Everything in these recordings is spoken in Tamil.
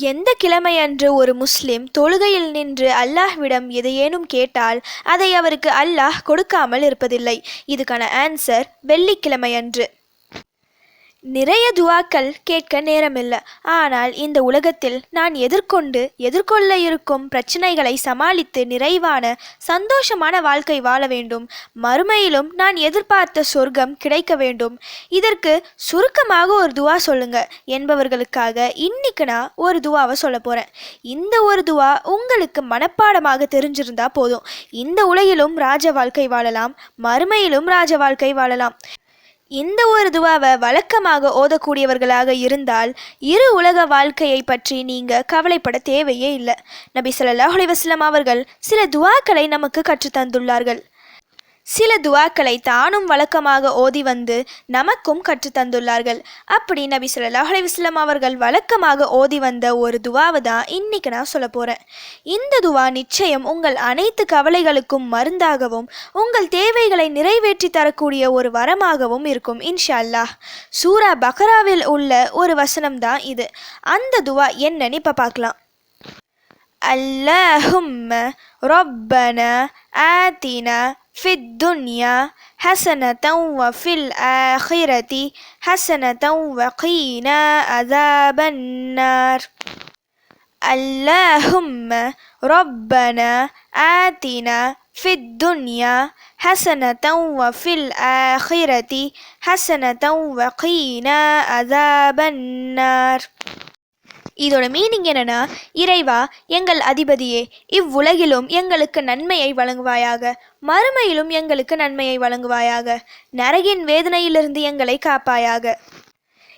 எந்த கிழமையன்று ஒரு முஸ்லிம் தொழுகையில் நின்று அல்லாஹ்விடம் எதையேனும் கேட்டால் அதை அவருக்கு அல்லாஹ் கொடுக்காமல் இருப்பதில்லை. இதுக்கான ஆன்சர் வெள்ளிக்கிழமையன்று. நிறைய துவாக்கள் கேட்க நேரமில்லை. ஆனால் இந்த உலகத்தில் நான் எதிர்கொண்டு எதிர்கொள்ள இருக்கும் பிரச்சனைகளை சமாளித்து நிறைவான சந்தோஷமான வாழ்க்கை வாழ வேண்டும். மறுமையிலும் நான் எதிர்பார்த்த சொர்க்கம் கிடைக்க வேண்டும். இதற்கு சுருக்கமாக ஒரு துவா சொல்லுங்க. என்பவர்களுக்காக இன்னைக்கு நான் ஒரு துவாவை சொல்ல போகிறேன் இந்த ஒரு துவா உங்களுக்கு மனப்பாடமாக தெரிஞ்சிருந்தா போதும். இந்த உலகிலும் ராஜ வாழ்க்கை வாழலாம். மறுமையிலும் ராஜ வாழ்க்கை வாழலாம். இந்த ஒரு துவாவை வழக்கமாக ஓதக்கூடியவர்களாக இருந்தால் இரு உலக வாழ்க்கையை பற்றி நீங்கள் கவலைப்பட தேவையே இல்லை. நபி ஸல்லல்லாஹு அலைஹி வஸல்லம் அவர்கள் சில துவாக்களை நமக்கு கற்றுத்தந்துள்ளார்கள். சில துவாக்களை தானும் வழக்கமாக ஓதி வந்து நமக்கும் கற்றுத் தந்துள்ளார்கள். அப்படி நபி சொல்லாஹ் அலைஹி அவர்கள் வழக்கமாக ஓதி வந்த ஒரு துவாவை தான் இன்னைக்கு நான் சொல்ல போகிறேன் இந்த துவா நிச்சயம் உங்கள் அனைத்து கவலைகளுக்கும் மருந்தாகவும் உங்கள் தேவைகளை நிறைவேற்றி தரக்கூடிய ஒரு வரமாகவும் இருக்கும் இன்ஷா அல்லாஹ் சூரா பக்ராவில் உள்ள ஒரு வசனம் தான் இது. அந்த துவா என்னன்னு இப்போ பார்க்கலாம். اللهم ربنا آتنا في الدنيا حسنة وفي الآخرة حسنة وقنا عذاب النار. اللهم ربنا آتنا في الدنيا حسنة وفي الآخرة حسنة وقنا عذاب النار. இதோட மீனிங் என்னன்னா இறைவா எங்கள் அதிபதியே இவ்வுலகிலும் எங்களுக்கு நன்மையை வழங்குவாயாக. மறுமையிலும் எங்களுக்கு நன்மையை வழங்குவாயாக. நரகின் வேதனையிலிருந்து எங்களை காப்பாயாக.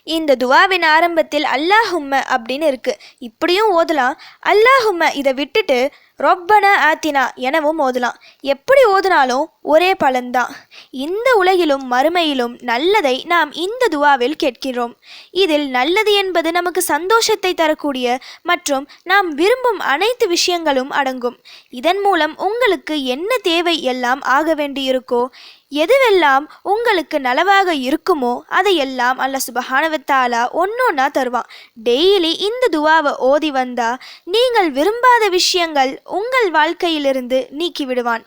இந்த துவாவின் ஆரம்பத்தில் அல்லாஹும்ம அப்படின்னு இருக்கு. இப்படியும் ஓதலாம். அல்லாஹும்ம இதை விட்டுட்டு ரொப்பன ஆத்தினா எனவும் ஓதலாம். எப்படி ஓதுனாலும் ஒரே பலன்தான். இந்த உலகிலும் மறுமையிலும் நல்லதை நாம் இந்த துவாவில் கேட்கிறோம் இதில் நல்லது என்பது நமக்கு சந்தோஷத்தை தரக்கூடிய மற்றும் நாம் விரும்பும் அனைத்து விஷயங்களும் அடங்கும். இதன் மூலம் உங்களுக்கு என்ன தேவை எல்லாம் ஆக வேண்டியிருக்கோ எதுவெல்லாம் உங்களுக்கு நலவாக இருக்குமோ அதையெல்லாம் அல்ல சுபஹானவத்தாலா ஒன்னொன்னா தருவான். டெய்லி இந்த துவாவை ஓதி வந்தா நீங்கள் விரும்பாத விஷயங்கள் உங்கள் வாழ்க்கையிலிருந்து நீக்கி விடுவான்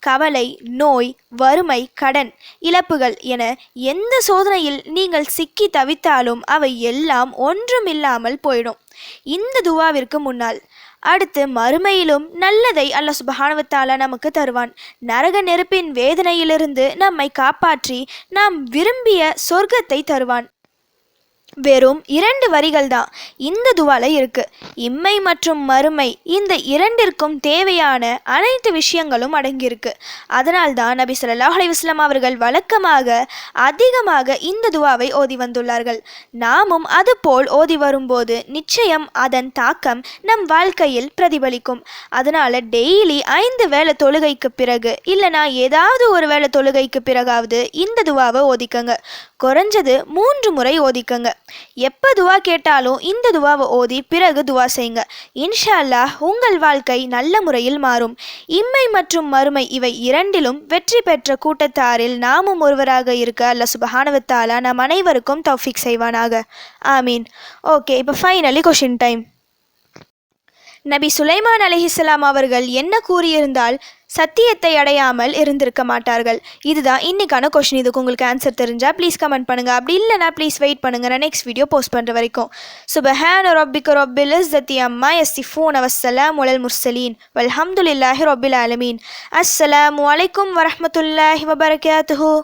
கவலை நோய் வறுமை கடன் இழப்புகள் என எந்த சோதனையில் நீங்கள் சிக்கி தவித்தாலும் அவை எல்லாம் ஒன்றுமில்லாமல் போயிடும். இந்த துவாவிற்கு முன்னால் அடுத்து மறுமையிலும் நல்லதை அல்ல சுபஹானவத்தால நமக்கு தருவான். நரக நெருப்பின் வேதனையிலிருந்து நம்மை காப்பாற்றி நாம் விரும்பிய சொர்க்கத்தை தருவான். வெறும் இரண்டு வரிகள் தான். இந்த துவால இருக்கு. இம்மை மற்றும் மறுமை இந்த இரண்டிற்கும் தேவையான அனைத்து விஷயங்களும் அடங்கியிருக்கு. அதனால் தான் நபி சொல்லாஹ் அலைஹி அவர்கள் வழக்கமாக அதிகமாக இந்த துவாவை ஓதி வந்துள்ளார்கள். நாமும் அதுபோல் ஓதி வரும்போது நிச்சயம் அதன் தாக்கம் நம் வாழ்க்கையில் பிரதிபலிக்கும். அதனால டெய்லி ஐந்து வேளை தொழுகைக்கு பிறகு இல்லைனா ஏதாவது ஒரு வேளை தொழுகைக்கு பிறகாவது இந்த துவாவை ஓதிக்கங்க. குறைஞ்சது மூன்று முறை ஓதிக்கங்க. எப்போ துவா கேட்டாலும் இந்த துவாவை ஓதி பிறகு துவா செய்யுங்க. இன்ஷா அல்லாஹ் உங்கள் வாழ்க்கை நல்ல முறையில் மாறும். இம்மை மற்றும் மறுமை இவை இரண்டிலும் வெற்றி பெற்ற கூட்டத்தாரில் நாமும் ஒருவராக இருக்க அல்ல சுபஹானவத்தாலா நம் அனைவருக்கும் தௌஃபிக் செய்வானாக. ஆமீன். ஓகே இப்போ ஃபைனலி கொஷின் டைம் நபி சுலைமான் அலிஹிஸ்லாம் அவர்கள் என்ன கூறியிருந்தால் சத்தியத்தை அடையாமல் இருந்திருக்க மாட்டார்கள். இதுதான் இன்னைக்கான கொஷின் இதுக்கு உங்களுக்கு ஆன்சர் தெரிஞ்சால் ப்ளீஸ் கமெண்ட் பண்ணுங்க. அப்படி இல்லைனா ப்ளீஸ் வெயிட் பண்ணுங்க. நான் நெக்ஸ்ட் வீடியோ போஸ்ட் பண்ணுற வரைக்கும். சுபஹான் ரொபிக்க ரொபில் இஸ்ஸத்தி அம்மா எஸ்ஸிஃபூன் அவசலாம் உலல் முர்சலீன் வல்ஹம்துலில்லாஹி ரொபில் ஆலமீன். அஸ்ஸலாம் அலைக்கும் வரமத்துல்லாஹி வபரகாத்துஹு.